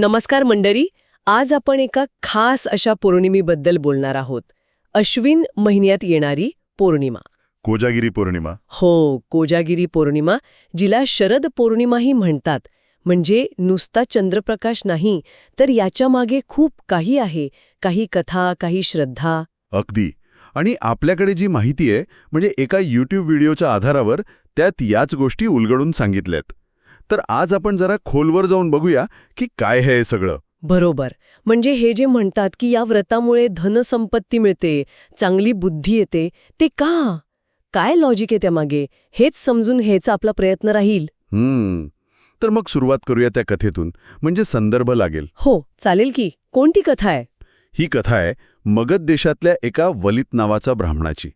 नमस्कार मंडळी आज आपण एका खास अशा पौर्णिमेबद्दल बोलणार आहोत. अश्विन महिन्यात येणारी पौर्णिमा. कोजागिरी पौर्णिमा. हो कोजागिरी पौर्णिमा जिला शरद पौर्णिमाही म्हणतात. म्हणजे नुसता चंद्रप्रकाश नाही तर याच्या मागे खूप काही आहे. काही कथा काही श्रद्धा. अगदी. आणि आपल्याकडे जी माहिती आहे म्हणजे एका यूट्यूब व्हिडिओच्या आधारावर त्यात याच गोष्टी उलगडून सांगितल्यात. तर आज आपण जरा खोलवर जाऊन बघूया की काय हे सगळं. बरोबर. म्हणजे हे जे म्हणतात की या व्रतामुळे धनसंपत्ती मिळते चांगली बुद्धी येते ते का? काय लॉजिक आहे त्यामागे? हेच समजून घ्यायचा आपला प्रयत्न राहील. हम्म. तर मग सुरुवात करूया त्या कथेतून. म्हणजे संदर्भ लागेल. हो चालेल की. कोणती कथा आहे? ही कथा आहे मगध देशातल्या एका वलित नावाचा ब्राह्मणाची.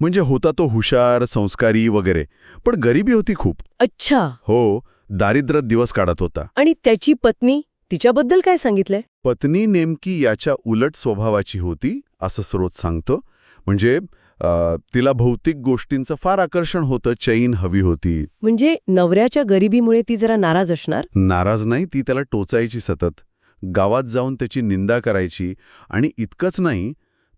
म्हणजे होता तो हुशार संस्कारी वगैरे पण गरिबी होती खूप. अच्छा. हो. दारिद्र्यात दिवस काढत होता. आणि त्याची पत्नी तिच्याबद्दल काय सांगितलंय? पत्नी नेमकी याच्या उलट स्वभावाची होती असं स्रोत सांगतो. म्हणजे तिला भौतिक गोष्टींचं फार आकर्षण होतं चैन हवी होती. म्हणजे नवऱ्याच्या गरिबीमुळे ती जरा नाराज असणार? नाराज नाही ती त्याला टोचायची सतत. गावात जाऊन त्याची निंदा करायची. आणि इतकंच नाही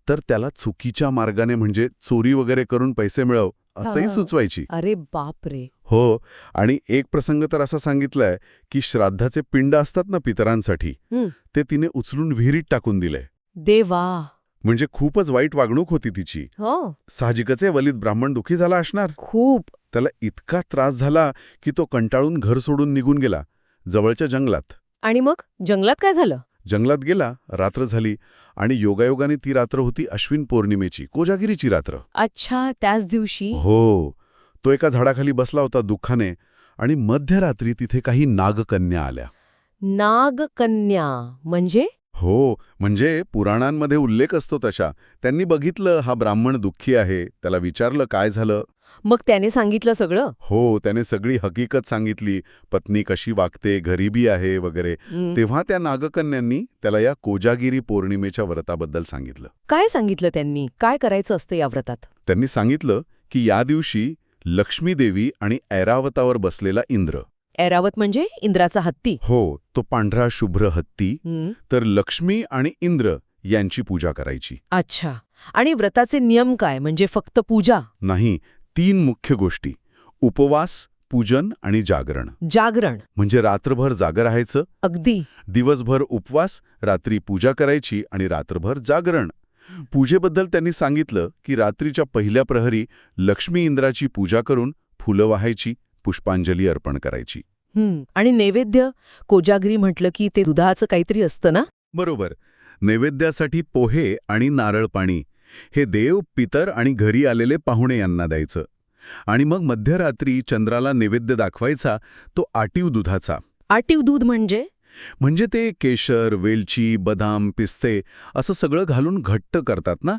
तर त्याला चुकीच्या मार्गाने म्हणजे चोरी वगैरे करून पैसे मिळव असंही. सुचवायची. अरे बाप रे हो आणि एक प्रसंग तर असा सांगितलाय की श्राद्धाचे पिंड असतात ना पितरांसाठी. ते तिने उचलून विहिरीत टाकून दिले देवा. म्हणजे खूपच वाईट वागणूक होती तिची. हो. साहजिकच वलित ब्राह्मण दुखी झाला असणार. खूप. त्याला इतका त्रास झाला की तो कंटाळून घर सोडून निघून गेला जवळच्या जंगलात. आणि मग जंगलात काय झालं? जंगलात गेला रात्र झाली आणि योगायोगाने ती रात्र होती अश्विन पौर्णिमेची. कोजागिरीची रात्र. अच्छा त्याच दिवशी? हो. तो एका झाडाखाली बसला होता दुःखाने आणि मध्यरात्री तिथे काही नागकन्या आल्या. नागकन्या म्हणजे? हो म्हणजे पुराणांमध्ये उल्लेख असतो तशा त्यांनी बघितलं हा ब्राह्मण दुःखी आहे त्याला विचारलं काय झालं? मग त्याने सांगितलं सगळं? हो त्याने सगळी हकीकत सांगितली. पत्नी कशी वागते गरिबी आहे वगैरे. तेव्हा त्या नागकन्यांनी त्याला या कोजागिरी पौर्णिमेच्या व्रताबद्दल सांगितलं. काय सांगितलं त्यांनी? काय करायचं असतं या व्रतात? त्यांनी सांगितलं की या दिवशी लक्ष्मी देवी आणि ऐरावतावर बसलेला इंद्र. ऐरावत म्हणजे इंद्राचा हत्ती? हो तो पांढरा शुभ्र हत्ती. तर लक्ष्मी आणि इंद्र यांची पूजा करायची. अच्छा. आणि व्रताचे नियम काय? म्हणजे फक्त पूजा? नाही तीन मुख्य गोष्टी उपवास पूजन आणि जागरण. जागरण. म्हणजे रात्रभर जागर राहायचं? अगदी. दिवसभर उपवास रात्री पूजा करायची आणि रात्रभर जागरण. पूजेबद्दल त्यांनी सांगितलं की रात्रीच्या पहिल्या प्रहरी लक्ष्मी इंद्राची पूजा करून फुलं वाहायची पुष्पांजली अर्पण करायची. आणि नैवेद्य? कोजागरी म्हटलं की ते दुधाचं काहीतरी असतं ना? बरोबर. नैवेद्यासाठी पोहे आणि नारळ पाणी हे देव पितर आणि घरी आलेले पाहुणे यांना द्यायचं. आणि मग मध्यरात्री चंद्राला नैवेद्य दाखवायचा तो आटीव दुधाचा. आटीव दूध म्हणजे? म्हणजे ते केशर वेलची बदाम पिस्ते असं सगळं घालून घट्ट करतात ना?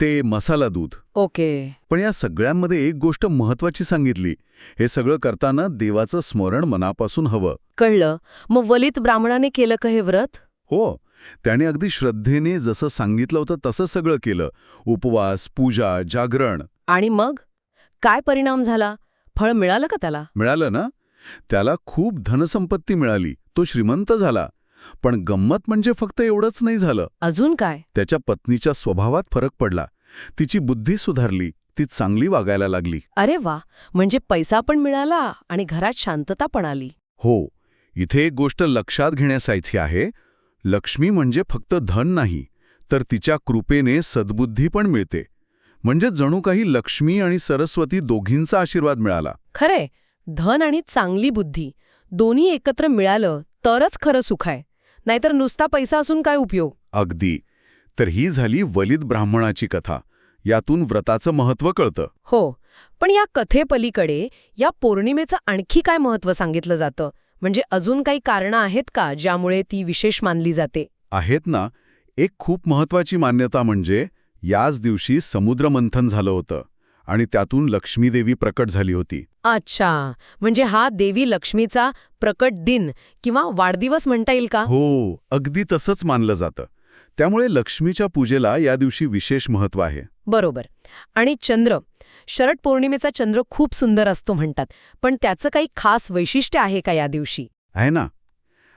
ते मसाला दूध. ओके. पण या सगळ्यांमध्ये एक गोष्ट महत्वाची सांगितली. हे सगळं करताना देवाचं स्मरण मनापासून हवं. कळलं. मग वलित ब्राह्मणाने केलं का हे व्रत? हो. त्याने अगदी श्रद्धेने जसं सांगितलं होतं तसं सगळं केलं. उपवास पूजा जागरण. आणि मग? काय परिणाम झाला? फळ मिळालं का त्याला? मिळालं ना? त्याला खूप धनसंपत्ती मिळाली. तो श्रीमंत झाला. पण गंमत म्हणजे फक्त एवढंच नाही झालं. अजून काय? त्याच्या पत्नीच्या स्वभावात फरक पडला. तिची बुद्धी सुधारली. ती चांगली वागायला लागली. अरे वा! म्हणजे पैसा पण मिळाला आणि घरात शांतता पण आली. हो. इथे एक गोष्ट लक्षात घेण्यासायची आहे. लक्ष्मी म्हणजे फक्त धन नाही तर तिच्या कृपेने सद्बुद्धी पण मिळते. म्हणजे जणू काही लक्ष्मी आणि सरस्वती दोघींचा आशीर्वाद मिळाला. खरे धन आणि चांगली बुद्धी दोन्ही एकत्र मिळालं तरच खरं सुख आहे. नाहीतर नुसता पैसा असून काय उपयोग? अगदी. तर ही झाली वलित ब्राह्मणाची कथा. यातून व्रताचं महत्त्व कळतं. हो. पण या कथेपलीकडे या पौर्णिमेचं आणखी काय महत्त्व सांगितलं जातं? म्हणजे अजून काही कारणं आहेत का ज्यामुळे ती विशेष मानली जाते? आहेत ना. एक खूप महत्वाची मान्यता म्हणजे याच दिवशी समुद्रमंथन झालं होतं आणि त्यातून लक्ष्मीदेवी प्रकट झाली होती. अच्छा. म्हणजे हा देवी लक्ष्मीचा प्रकट दिन किंवा वाढदिवस म्हणता येईल का? हो अगदी तसंच मानलं जातं. त्यामुळे लक्ष्मीच्या पूजेला या दिवशी विशेष महत्त्व आहे. बरोबर. आणि चंद्र शरद पौर्णिमेचा चंद्र खूप सुंदर असतो म्हणतात. पण त्याचं काही खास वैशिष्ट्य आहे का या दिवशी? आहे ना.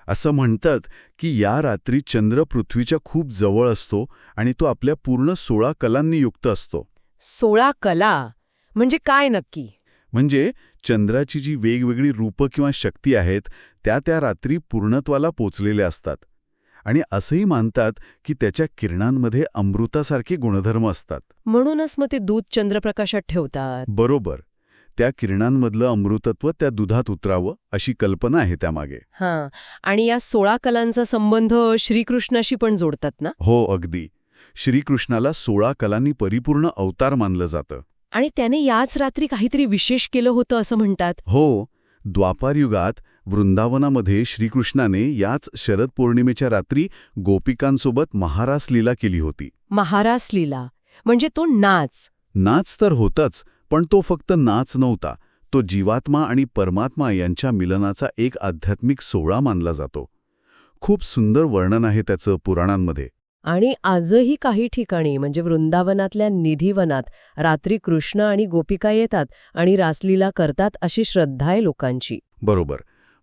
असं म्हणतात की या रात्री चंद्र पृथ्वीच्या खूप जवळ असतो आणि तो आपल्या पूर्ण सोळा कलांनी युक्त असतो. सोळा कला? म्हणजे काय नक्की? म्हणजे चंद्राची जी वेगवेगळी रूपं किंवा शक्ती आहेत त्या त्या रात्री पूर्णत्वाला पोचलेल्या असतात. आणि असंही मानतात की त्याच्या किरणांमध्ये अमृतासारखे गुणधर्म असतात. म्हणूनच मग ते दूध चंद्रप्रकाशात ठेवतात. बरोबर. त्या किरणांमधलं अमृतत्व त्या दुधात उतरावं अशी कल्पना आहे त्यामागे. हां. आणि या सोळा कलांचा संबंध श्रीकृष्णाशी पण जोडतात ना? हो अगदी. श्रीकृष्णाला सोळा कलांनी परिपूर्ण अवतार मानलं जातं. आणि त्याने याच रात्री काहीतरी विशेष केलं होतं असं म्हणतात? हो. द्वापारयुगात वृंदावनामध्ये श्रीकृष्णाने याच शरद पौर्णिमेच्या रात्री गोपिकांसोबत महारास लीला केली होती. महारास लीला म्हणजे तो नाच. नाच तर होताच पण तो फक्त नाच नव्हता. तो जीवात्मा आणि परमात्मा यांच्या मिलनाचा एक आध्यात्मिक सोहळा मानला जातो. खूप सुंदर वर्णन आहे त्याचं पुराणांमध्ये. आणि आजही काही ठिकाणी म्हणजे वृंदावनातल्या निधीवनात रात्री कृष्ण आणि गोपिका येतात आणि रासलीला करतात अशी श्रद्धा आहे लोकांची. बरोबर.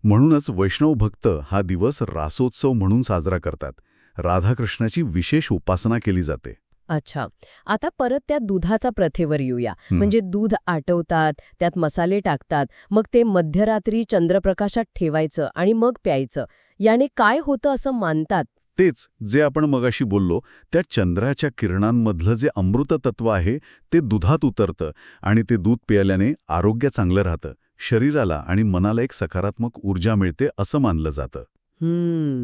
म्हणूनच वैष्णव भक्त हा दिवस रासोत्सव म्हणून साजरा करतात. राधाकृष्णाची विशेष उपासना केली जाते. अच्छा. आता परत त्या दुधाचा प्रथेवर येऊया. म्हणजे दूध आटवतात त्यात मसाले टाकतात मग ते मध्यरात्री चंद्रप्रकाशात ठेवायचं आणि मग प्यायचं. याने काय होतं असं मानतात? तेच जे आपण मगाशी बोललो त्या चंद्राच्या किरणांमधलं जे अमृत तत्व आहे ते दुधात उतरतं आणि ते दूध प्यायल्याने आरोग्य चांगलं राहतं. शरीराला आणि मनाला एक सकारात्मक ऊर्जा मिळते असं मानलं जातं.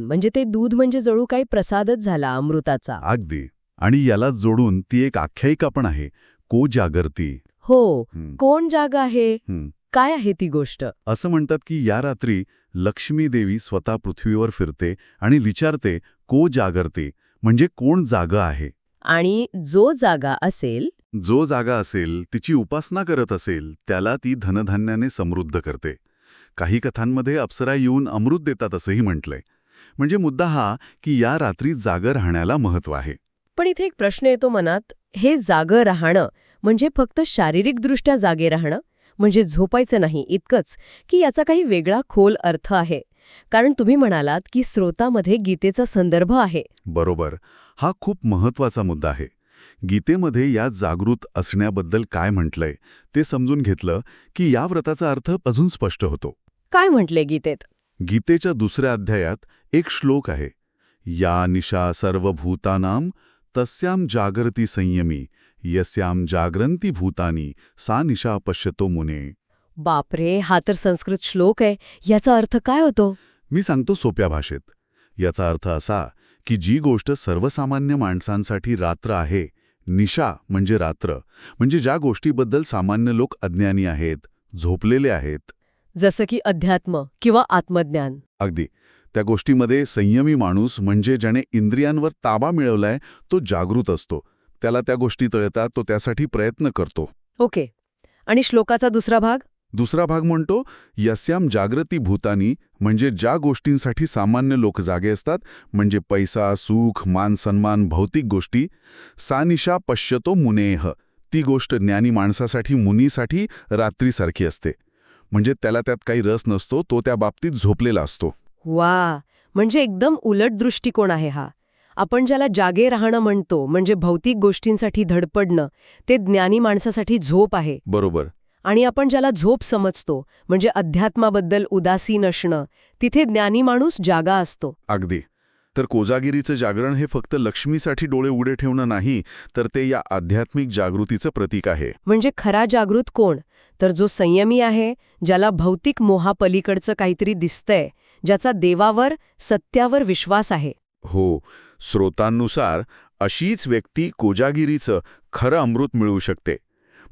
म्हणजे ते दूध म्हणजे जणू काही प्रसादच झाला अमृताचा. अगदी. आणि याला जोडून ती एक आख्यायिका पण आहे को जागरती. हो कोण जाग आहे. काय आहे ती गोष्ट? असं म्हणतात की या रात्री लक्ष्मी देवी स्वतः पृथ्वीवर फिरते आणि विचारते को जागरते? म्हणजे कोण जागा आहे? आणि जो जागा असेल जो जागा असेल तिची उपासना करत असेल त्याला ती धनधान्याने समृद्ध करते. काही कथांमध्ये अप्सरा येऊन अमृत देतात असंही म्हटलंय. म्हणजे मुद्दा हा की या रात्री जागं राहण्याला महत्त्व आहे. पण इथे एक प्रश्न येतो मनात हे जागं राहणं म्हणजे फक्त शारीरिकदृष्ट्या जागे राहणं? म्हणजे झोपायचं नाही इतकंच की याचा काही वेगळा खोल अर्थ आहे? कारण तुम्ही म्हणालात की स्रोतामध्ये गीतेचा संदर्भ आहे. बरोबर. हा खूप महत्त्वाचा मुद्दा आहे. गीतेमध्ये या जागृत असण्याबद्दल काय म्हटलंय ते समजून घेतलं की या व्रताचा अर्थ अजून स्पष्ट होतो. काय म्हटले गीतेत? गीतेच्या दुसऱ्या अध्यायात एक श्लोक आहे. या निशा सर्वभूतानां तस्याम जागरती संयमी यस्याम जागरंती भूतानी सा निशा पश्यतो मुने. बापरे हा तर संस्कृत श्लोक आहे. याचा अर्थ काय होतो? मी सांगतो सोप्या भाषेत. याचा अर्थ असा की जी गोष्ट सर्वसामान्य माणसांसाठी रात्र आहे निशा म्हणजे रात्र. म्हणजे ज्या गोष्टीबद्दल सामान्य लोक अज्ञानी आहेत झोपलेले आहेत. जसं की अध्यात्म किंवा आत्मज्ञान. अगदी. त्या गोष्टीमध्ये संयमी माणूस म्हणजे ज्याने इंद्रियांवर ताबा मिळवलाय तो जागृत असतो. त्याला त्या गोष्टी तळतात तो त्यासाठी प्रयत्न करतो. ओके. आणि श्लोकाचा दुसरा भाग? दुसरा भाग म्हणतो यस्याम जागृती भूतानी म्हणजे ज्या गोष्टींसाठी सामान्य लोक जागे असतात म्हणजे पैसा सुख मान सन्मान भौतिक गोष्टी सानिशा पश्यतो मुनेह. ती गोष्ट ज्ञानी माणसासाठी मुनीसाठी रात्रीसारखी असते. म्हणजे त्याला त्यात काही रस नसतो तो त्या बाबतीत झोपलेला असतो. वा! म्हणजे एकदम उलट दृष्टिकोन आहे हा. आपण ज्याला जागे राहणं म्हणतो म्हणजे भौतिक गोष्टींसाठी धडपडणं ते ज्ञानी माणसासाठी झोप आहे. बरोबर. आणि आपण ज्याला झोप समजतो म्हणजे अध्यात्माबद्दल उदासीन असणं तिथे ज्ञानी माणूस जागा असतो. अगदी. तर कोजागिरीचं जागरण हे फक्त लक्ष्मीसाठी डोळे उघडे ठेवणं नाही तर ते या आध्यात्मिक जागृतीचं प्रतीक आहे. म्हणजे खरा जागृत कोण? तर जो संयमी आहे ज्याला भौतिक मोहापलीकडचं काहीतरी दिसतंय ज्याचा देवावर सत्यावर विश्वास आहे. हो स्रोतांनुसार अशीच व्यक्ती कोजागिरीचं खरं अमृत मिळवू शकते.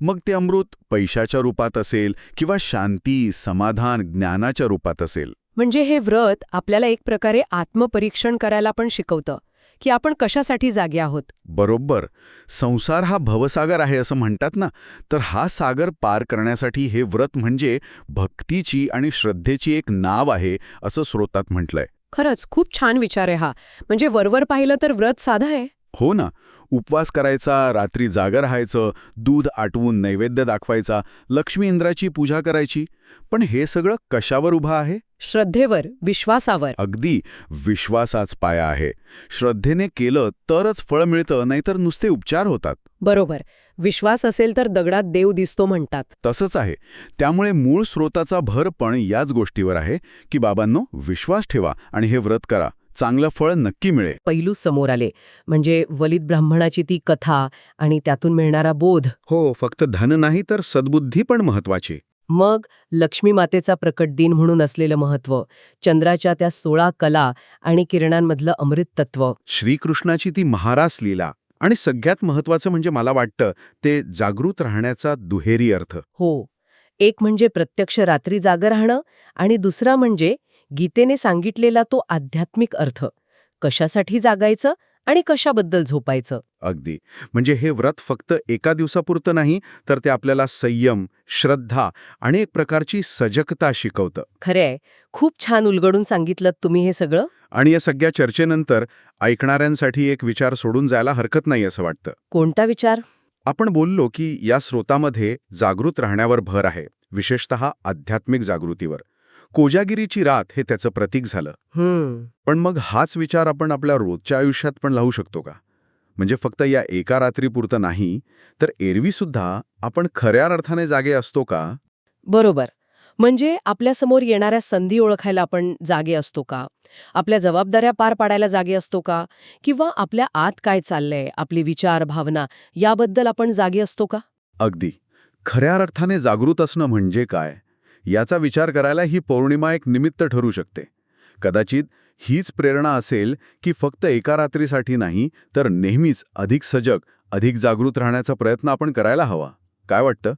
मग ते अमृत पैशाच्या रूपात असेल किंवा शांती समाधान ज्ञानाच्या रूपात असेल. म्हणजे हे व्रत आपल्याला एक प्रकारे आत्मपरीक्षण करायला पण शिकवतं की आपण कशासाठी जागे आहोत. बरोबर. संसार हा भवसागर आहे असं म्हणतात ना तर हा सागर पार करण्यासाठी हे व्रत म्हणजे भक्तीची आणि श्रद्धेची एक नाव आहे असं स्रोतात म्हटलंय. खरंच खूप छान विचार आहे हा. म्हणजे वरवर पाहिलं तर व्रत साधा आहे. हो ना. उपवास करायचा रात्री जागर राहायचं दूध आटवून नैवेद्य दाखवायचा लक्ष्मी इंद्राची पूजा करायची. पण हे सगळं कशावर उभं आहे? श्रद्धेवर विश्वासावर. अगदी विश्वासाच पाया आहे. श्रद्धेने केलं तरच फळ मिळतं नाहीतर नुसते उपचार होतात. बरोबर. विश्वास असेल तर दगडात देव दिसतो म्हणतात. तसंच आहे. त्यामुळे मूळ स्रोताचा भर पण याच गोष्टीवर आहे की बाबांनो विश्वास ठेवा आणि हे व्रत करा. चांगलं फळ नक्की मिळेल. पैलू समोर आले. म्हणजे वलित ब्राह्मणाची ती कथा आणि त्यातून मिळणारा बोध. हो फक्त धन नाही तर सद्बुद्धी पण महत्वाची मग लक्ष्मी मातेचा प्रकट दिन म्हणून असलेलं महत्त्व चंद्राच्या त्या सोळा कला आणि किरणांमधलं अमृत तत्व. श्रीकृष्णाची ती महारास लीला आणि सगळ्यात महत्वाचं म्हणजे मला वाटतं ते जागृत राहण्याचा दुहेरी अर्थ. हो. एक म्हणजे प्रत्यक्ष रात्री जागं राहणं आणि दुसरा म्हणजे गीतेने सांगितलेला तो आध्यात्मिक अर्थ. कशासाठी जागायचं आणि कशाबद्दल झोपायचं? अगदी. म्हणजे हे व्रत फक्त एका दिवसापुरतं नाही तर ते आपल्याला संयम श्रद्धा आणि एक प्रकारची सजगता शिकवतं. खरंय खूप छान उलगडून सांगितलं तुम्ही हे सगळं. आणि या सगळ्या चर्चेनंतर ऐकणाऱ्यांसाठी एक विचार सोडून जायला हरकत नाही असं वाटतं. कोणता विचार? आपण बोललो की या स्रोतामध्ये जागृत राहण्यावर भर आहे विशेषतः आध्यात्मिक जागृतीवर. कोजागिरीची रात हे त्याचं प्रतीक झालं. पण मग हाच विचार आपण आपल्या रोजच्या आयुष्यात पण लावू शकतो का? म्हणजे फक्त या एका रात्रीपुरतं नाही तर एरवीसुद्धा आपण खऱ्या अर्थाने जागे असतो का? बरोबर. म्हणजे आपल्यासमोर येणाऱ्या संधी ओळखायला आपण जागे असतो का? आपल्या जबाबदाऱ्या पार पाडायला जागे असतो का? किंवा आपल्या आत काय चाललंय आपली विचार भावना याबद्दल आपण जागे असतो का? अगदी. खऱ्या अर्थाने जागृत असणं म्हणजे काय? याचा विचार करायला ही पौर्णिमा एक निमित्त ठरू शकते. कदाचित हीच प्रेरणा असेल की फक्त एका रात्रीसाठी नाही तर नेहमीच अधिक सजग अधिक जागृत राहण्याचा प्रयत्न आपण करायला हवा. काय वाटतं?